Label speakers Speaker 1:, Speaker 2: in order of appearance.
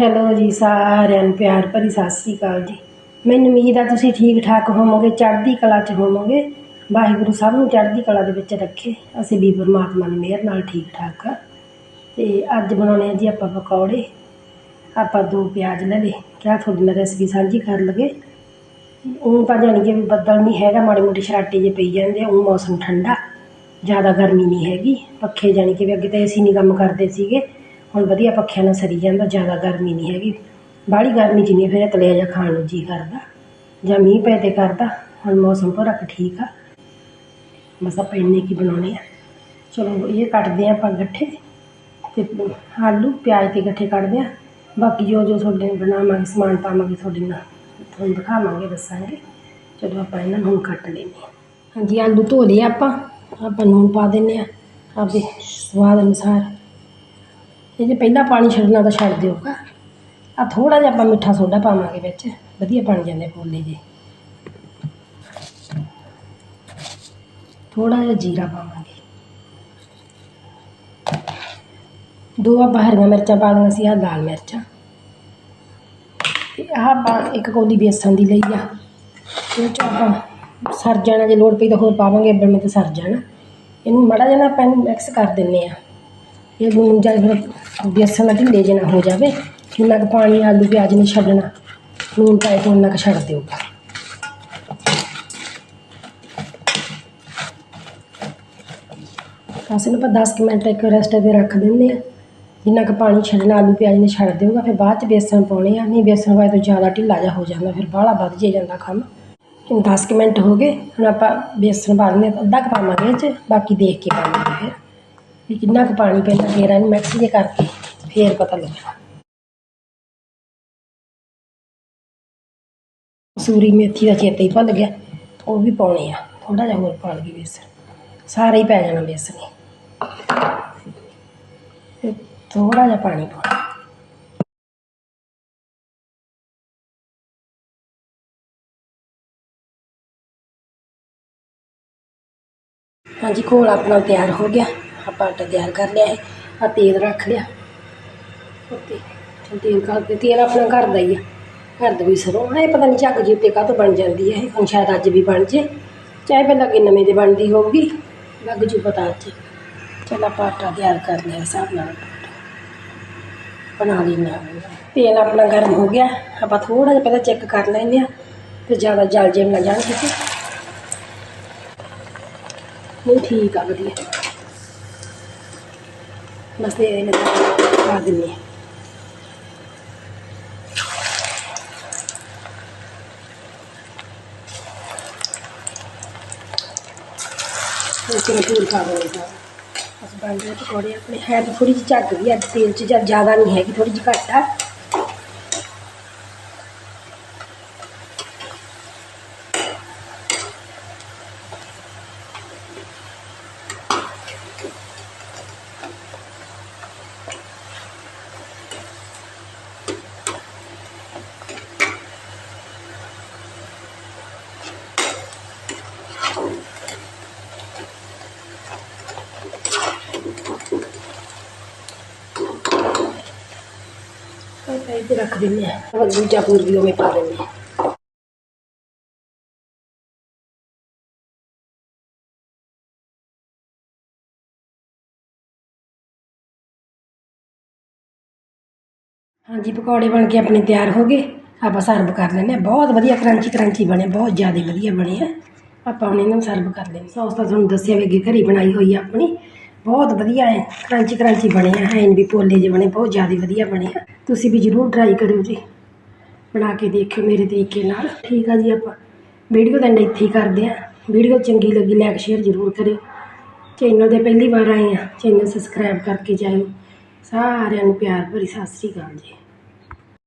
Speaker 1: Hello ਜੀ ਸਾਰਿਆਂ ਨੂੰ ਪਿਆਰ ਭਰੀ ਸਤਿ ਸ੍ਰੀ ਅਕਾਲ ਜੀ। ਮੈਨੂੰ ਉਮੀਦ ਆ ਤੁਸੀਂ ਠੀਕ ਠਾਕ ਹੋਵੋਗੇ, ਚੜ੍ਹਦੀ ਕਲਾ 'ਚ ਹੋਵੋਗੇ। ਵਾਹਿਗੁਰੂ ਸਭ ਨੂੰ ਚੜ੍ਹਦੀ ਕਲਾ ਦੇ ਵਿੱਚ ਰੱਖੇ। ਅਸੀਂ ਵੀ ਪਰਮਾਤਮਾ ਦੀ ਮਿਹਰ ਨਾਲ ਠੀਕ ਠਾਕ ਆ। ਤੇ ਅੱਜ ਬਣਾਉਣੇ ਆ ਜੀ ਆਪਾਂ ਪਕੌੜੇ। ਆਪਾਂ ਦੋ ਪਿਆਜ਼ ਲੈ ਲਏ। ਕਿਆ ਤੁਹਾਡੇ ਨਾਲ ਰੈਸਪੀ ਸਾਂਝੀ ਕਰ ਲਗੇ ਉਹ ਤਾਂ ਜਾਣੀ ਕਿ ਵੀ ਬੱਦਲ ਨਹੀਂ ਹੈਗਾ ਮਾੜੀ ਮੋਟੀ ਸ਼ਰਾਟੇ ਜੇ ਪਈ ਜਾਂਦੇ ਆ, ਉਹ ਮੌਸਮ ਠੰਡਾ। ਜ਼ਿਆਦਾ ਗਰਮੀ ਨਹੀਂ ਹੈਗੀ। ਪੱਖੇ ਜਾਣੀ ਕਿ ਵੀ ਅੱਗੇ ਤਾਂ ਏਸੀ ਨਹੀਂ ਕੰਮ ਕਰਦੇ ਸੀਗੇ। ਹੁਣ ਵਧੀਆ ਪੱਖਿਆਂ ਨਾਲ ਸਰੀ ਜਾਂਦਾ, ਜ਼ਿਆਦਾ ਗਰਮੀ ਨਹੀਂ ਹੈਗੀ। ਬਾਹਲੀ ਗਰਮੀ ਜਿੰਨੀ ਨਹੀਂ ਫਿਰ ਤਲਿਆ ਜਾਂ ਖਾਣ ਨੂੰ ਜੀ ਕਰਦਾ, ਜਾਂ ਮੀਂਹ ਪੈ ਤੇ ਕਰਦਾ, ਹੁਣ ਮੌਸਮ ਪੂਰਾ ਠੀਕ ਆ। ਬਸ ਆਪਾਂ ਇੰਨੇ ਕੀ ਬਣਾਉਣੇ ਆ। ਚਲੋ ਇਹ ਕੱਟਦੇ ਆ ਆਪਾਂ ਗੱਠੇ ਤੇ ਆਲੂ, ਪਿਆਜ਼ ਤੇ ਗੱਠੇ ਕੱਟਦੇ ਆ। ਬਾਕੀ ਜੋ ਜੋ ਤੁਹਾਡੇ ਬਣਾਵਾਂਗੇ, ਸਮਾਨ ਪਾਵਾਂਗੇ ਤੁਹਾਡੇ ਨਾਲ, ਤੁਹਾਨੂੰ ਦਿਖਾਵਾਂਗੇ ਦੱਸਾਂਗੇ। ਚਲੋ ਆਪਾਂ ਇਹਨਾਂ ਨੂੰ ਹੁਣ ਕੱਟ ਲੈਂਦੇ ਹਾਂ ਹਾਂਜੀ, ਆਲੂ ਧੋ ਲਏ ਆਪਾਂ। ਆਪਾਂ ਨੂਨ ਪਾ ਦਿੰਨੇ ਆ। ਆਪਦੇ ਸਵਾਦ ਅਨੁਸਾਰ। ਇਹ ਜੇ ਪਹਿਲਾਂ ਪਾਣੀ ਛੱਡਣਾ ਤਾਂ ਛੱਡ ਦਿਓਗਾ ਆ ਥੋੜਾ ਜਿਹਾ ਆਪਾਂ ਮਿੱਠਾ ਸੋਡਾ ਪਾਵਾਂਗੇ ਵਿੱਚ। ਵਧੀਆ ਬਣ ਜਾਂਦੇ ਪੋਲੇ ਜੇ। ਥੋੜਾ ਜਿਹਾ ਜੀਰਾ ਪਾਵਾਂਗੇ। ਦੋ ਆਪਾਂ ਹਰੀਆਂ ਮਿਰਚਾਂ ਪਾ ਲਈਆਂ ਸੀ ਆ ਲਾਲ ਮਿਰਚਾਂ। ਤੇ ਆਹ ਆਪਾਂ ਇੱਕ ਕੋਲੀ ਬੇਸਣ ਦੀ ਲਈ ਆ। ਇਹ ਚ ਆਪਾਂ ਸਰ ਜਾਣਾ, ਜੇ ਲੋੜ ਪਈ ਤਾਂ ਹੋਰ ਪਾਵਾਂਗੇ, ਅੱਬਲ ਮੈਂ ਤਾਂ ਸਰ ਜਾਣਾ। ਇਹਨੂੰ ਮੜਾ ਜਿਹਾ ਆਪਾਂ ਇਹਨੂੰ ਮਿਕਸ ਕਰ ਦਿੰਨੇ ਆ ਇਹ ਨੂੰ ਜਦ ਫਿਰ ਬੇਸਣ ਦਾ ਢਿੱਲੇ ਜਿਹੇ ਨਾ ਹੋ ਜਾਵੇ ਜਿੰਨਾ ਕੁ ਪਾਣੀ ਆਲੂ ਪਿਆਜ਼ ਨੇ ਛੱਡਣਾ। ਲੂਣ ਪਾਏ ਤੋਂ ਉਹਨਾਂ ਕੁ ਛੱਡ ਦਿਓਗਾ ਅਸੀਂ ਇਹਨੂੰ ਆਪਾਂ 10 ਕੁ ਮਿੰਟ ਇੱਕ ਰੈਸਟ ਤੇ ਰੱਖ ਦਿੰਦੇ ਆ ਜਿੰਨਾ ਕੁ ਪਾਣੀ ਛੱਡਣਾ ਆਲੂ ਪਿਆਜ਼ ਨੇ ਛੱਡ ਦਿਓਗਾ ਫਿਰ ਬਾਅਦ ਚ ਬੇਸਣ ਪਾਉਣੇ ਆ। ਨਹੀਂ ਬੇਸਣ ਪਾਏ ਤੋਂ ਜ਼ਿਆਦਾ ਢਿੱਲਾ ਜਿਹਾ ਹੋ ਜਾਂਦਾ ਫਿਰ ਬਾਹਲਾ ਵੱਧ ਜੇ ਜਾਂਦਾ ਕੰਮ। ਹੁਣ 10 ਕੁ ਮਿੰਟ ਹੋ ਗਏ ਹੁਣ ਆਪਾਂ ਬੇਸਣ ਪਾ ਦਿੰਦੇ ਹਾਂ, ਅੱਧਾ ਕੁ ਪਾਵਾਂਗੇ ਇਹ 'ਚ ਬਾਕੀ ਦੇਖ ਕੇ ਪਾਵਾਂਗੇ ਫਿਰ। ਵੀ ਕਿੰਨਾ ਕੁ ਪਾਣੀ ਪੈਂਦਾ, ਫੇਰ ਇਹਨੂੰ ਮਿਕਸ ਜੇ ਕਰਕੇ ਫੇਰ ਪਤਾ ਲੱਗਣਾ ਸੂਰੀ ਮੇਥੀ ਦਾ ਚੇਤਾ ਹੀ ਭੁੱਲ ਗਿਆ, ਉਹ ਵੀ ਪਾਉਣੇ ਆ ਥੋੜਾ ਜਿਹਾ ਹੋਰ ਪਾ ਲਈਏ ਬੇਸਣ ਸਾਰਾ ਹੀ ਪੈ ਜਾਣਾ ਬੇਸਣ ਹੀ। ਥੋੜਾ ਜਿਹਾ ਪਾਣੀ ਪਾਉਣਾ। ਹਾਂਜੀ, ਘੋਲ ਆਪਣਾ ਤਿਆਰ ਹੋ ਗਿਆ। ਆਪਾਂ ਆਟਾ ਤਿਆਰ ਕਰ ਲਿਆ ਹੈ ਆ ਤੇਲ ਰੱਖ ਲਿਆ। ਉੱਤੇ ਤੇਲ ਕਰ ਦੇ, ਤੇਲ ਆਪਣਾ ਘਰ ਦਾ ਹੀ ਆ। ਘਰ ਦਾ ਵੀ ਸਰੋਂ ਇਹ ਪਤਾ ਨਹੀਂ ਝੱਗ ਜੀ ਉੱਤੇ ਕਾਹਤੋਂ ਬਣ ਜਾਂਦੀ ਹੈ ਇਹ, ਹੁਣ ਸ਼ਾਇਦ ਅੱਜ ਵੀ ਬਣ ਜੇ। ਚਾਹੇ ਪਹਿਲਾਂ ਕਿ ਨਵੇਂ ਦੇ ਬਣਦੀ ਹੋਊਗੀ, ਲੱਗ ਜੂ ਪਤਾ ਅੱਜ। ਚੱਲ ਆਪਾਂ ਆਟਾ ਤਿਆਰ ਕਰ ਲਿਆ ਹਿਸਾਬ ਨਾਲ। ਬਣਾ ਲੈਂਦੇ ਹਾਂ ਤੇਲ ਆਪਣਾ ਗਰਮ ਹੋ ਗਿਆ, ਆਪਾਂ ਥੋੜਾ ਜਿਹਾ ਪਹਿਲਾਂ ਚੈੱਕ ਕਰ ਲੈਂਦੇ ਆ, ਤੇ ਜ਼ਿਆਦਾ ਜਲ ਜੇ ਨਾ ਜਾਣ ਕਿਤੇ। ਨਹੀਂ ਠੀਕ ਆ, ਵਧੀਆ। ਬਸ ਇਹ ਇਹਨੇ ਪਾ ਦਿੰਨੀ ਆ ਇਸ ਨੂੰ ਪੂਰ ਪਾ ਦਿੰਦੇ ਹਾਂ ਬਸ ਬਣ ਗਏ ਪਕੌੜੇ ਆਪਣੇ ਹੈ ਤਾਂ ਥੋੜੀ ਜਿਹੀ ਝੱਗ ਵੀ ਅੱਜ ਤੇਲ 'ਚ ਜਾਂ ਜ਼ਿਆਦਾ ਨਹੀਂ ਹੈਗੀ ਥੋੜੀ ਜਿਹੀ ਘੱਟ ਆ ਆਪਾਂ ਇੱਥੇ ਰੱਖ ਦਿੰਦੇ ਆ ਹੁਣ ਦੂਜਾ ਪੂਰ ਵੀ ਉਵੇਂ ਪਾ ਦਿੰਦੇ ਆ ਹਾਂਜੀ ਪਕੌੜੇ ਬਣ ਕੇ ਆਪਣੇ ਤਿਆਰ ਹੋ ਗਏ ਆਪਾਂ ਸਰਵ ਕਰ ਲੈਂਦੇ ਹਾਂ ਬਹੁਤ ਵਧੀਆ ਕਰੰਚੀ ਕਰੰਚੀ ਬਣੇ ਬਹੁਤ ਜ਼ਿਆਦਾ ਵਧੀਆ ਬਣੇ ਆ ਆਪਾਂ ਹੁਣ ਬਹੁਤ ਵਧੀਆ ਹੈ, ਕਰੰਚੀ ਕਰੰਚੀ ਬਣੇ ਆ, ਐਨ ਵੀ ਪੋਲੇ ਜਿਹੇ ਬਣੇ, ਬਹੁਤ ਜ਼ਿਆਦਾ ਵਧੀਆ ਬਣੇ ਆ। ਤੁਸੀਂ ਵੀ ਜ਼ਰੂਰ ਟਰਾਈ ਕਰਿਓ ਜੀ, ਬਣਾ ਕੇ ਦੇਖਿਓ ਮੇਰੇ ਤਰੀਕੇ ਨਾਲ। ਠੀਕ ਆ ਜੀ ਆਪਾਂ ਵੀਡੀਓ ਤਾਂ ਇੱਥੇ ਹੀ ਕਰਦੇ ਆ। ਵੀਡੀਓ ਚੰਗੀ ਲੱਗੀ ਲਾਈਕ ਸ਼ੇਅਰ ਜ਼ਰੂਰ ਕਰਿਓ। ਚੈਨਲ ਦੇ ਪਹਿਲੀ ਵਾਰ ਆਏ ਆ ਚੈਨਲ ਸਬਸਕ੍ਰਾਈਬ ਕਰਕੇ ਜਾਇਓ। ਸਾਰਿਆਂ ਨੂੰ ਪਿਆਰ ਭਰੀ ਸਤਿ ਸ੍ਰੀ ਅਕਾਲ ਜੀ।